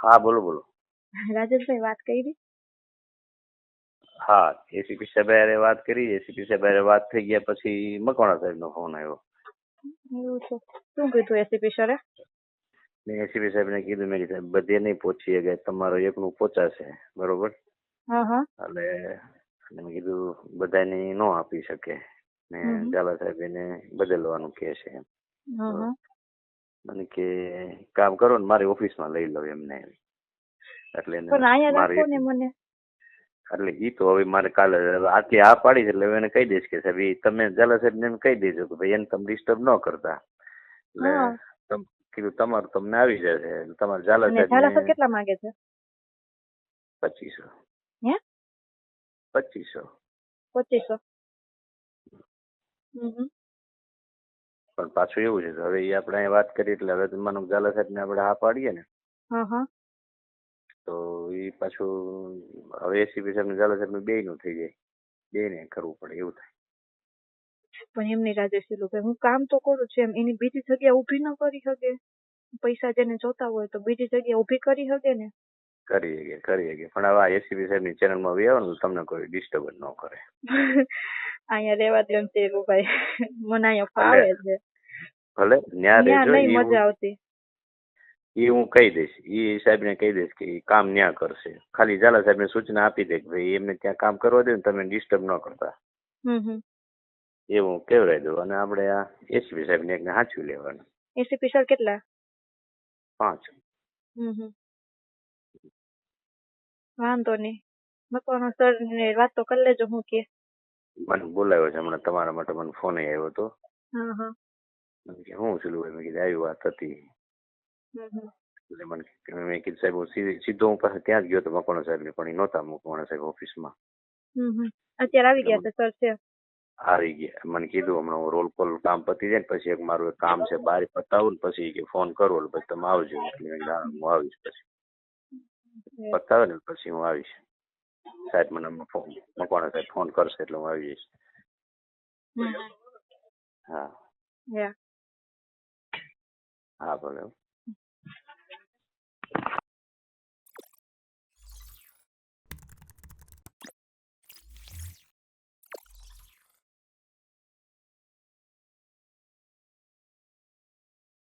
હા બોલો બોલો. રાજેશભાઈ વાત કરી? હા એસીપી સાહેબ હારે વાત કરી એસીપી સાહેબ હારે વાત થઈ ગયા પછી મકવાણા સાહેબનો ફોન આવ્યો. એવું છે. શું કીધું એસીપી સરે? મેં એસીપી સાહેબને કીધું મેં કીધું બધે નહીં પહોંચી ગયા તમારો એકનું પહોંચાશે બરોબર? હા હા. એટલે મેં કીધું બધાને ન આપી શકે. ને. ઝાલા સાહેબ એને બદલવાનું કહે છે એમ. મને કે કામ કરો ને મારી ઓફિસમાં લઈ લો એમને. એટલે મને. એટલે ઈ તો હવે મારે કાલે આટલી આ પાડી છે એટલે એને કહી દઈશ કે સાહેબ ઈ તમે ઝાલા સાહેબને એમ કહી દેજો કે ભાઈ એને તમે ડિસ્ટર્બ ન કરતા. એટલે કીધું તમારું તમને આવી જશે તમારે ઝાલા સાહેબ કેટલા માંગે છે? પચીસો. હે? પચીસો. પચીસો. હમ. પણ પાછું એવું છે હવે એ આપણે અહીંયા વાત કરી એટલે હવે માનો ઝાલા સાહેબને આપણે હા પાડીએ ને. હા હા. તો એ પાછું હવે એસીપી સાહેબ ને ઝાલા સાહેબ બે નું થઈ જાય. બે ને કરવું પડે એવું થાય. પણ એમની રાજેશ કે હું કામ તો કરું છું એમ એની બીજી જગ્યા ઊભી ન કરી શકે. પૈસા જેને જોતા હોય તો બીજી જગ્યા ઊભી કરી શકે ને. કરી શકે કરી શકે. પણ હવે આ એસીપી સાહેબની ચેનલમાં આવી તો તમને કોઈ ડિસ્ટર્બ ન કરે. અહીંયા રહેવા દે એમ ભાઈ. મને અહીંયા ફાવે છે. ભલે ન્યા રહેજો નહીં મજા આવતી. એ હું કહી દઈશ ઈ સાહેબને કહી દઈશ કે એ કામ ન્યા કરશે. ખાલી ઝાલા સાહેબને સૂચના આપી દે કે ભાઈ એમને ત્યાં કામ કરવા દે ને તમે ડિસ્ટર્બ ન કરતા. એવું કહેવડાવી દઉં અને આપણે આ એસપી સાહેબને એકને સાચવી લેવાનું. એસીપી સર કેટલા? પાંચ. વાંધો નહીં. મકવાનો સર ને વાત તો કરી લેજો હું કે. મને બોલાવ્યો છે હમણાં તમારા માટે મને ફોન આવ્યો હતો. હા હા. મને કે હું છું? મેં કીધું આવી વાત હતી. એટલે મને મેં કીધું સાહેબ હું સીધો હું પાસે ત્યાં જ ગયો હતો મકવાણા સાહેબ પણ એ નહોતા મકવાણા સાહેબ ઓફિસમાં. અત્યારે આવી ગયા છે સર છે? આવી ગયા. મને કીધું હમણાં હું રોલ કોલ કામ પતી જાય ને પછી એક મારું એક કામ છે બહાર પતાવું ને પછી કે ફોન કરો એટલે પછી તમે આવજો. એટલે હું આવીશ પછી. પતાવે ને પછી હું આવીશ. સાહેબ મને ફોન મકવાણા સાહેબ ફોન કરશે એટલે હું આવી જઈશ. હા. હા ભલે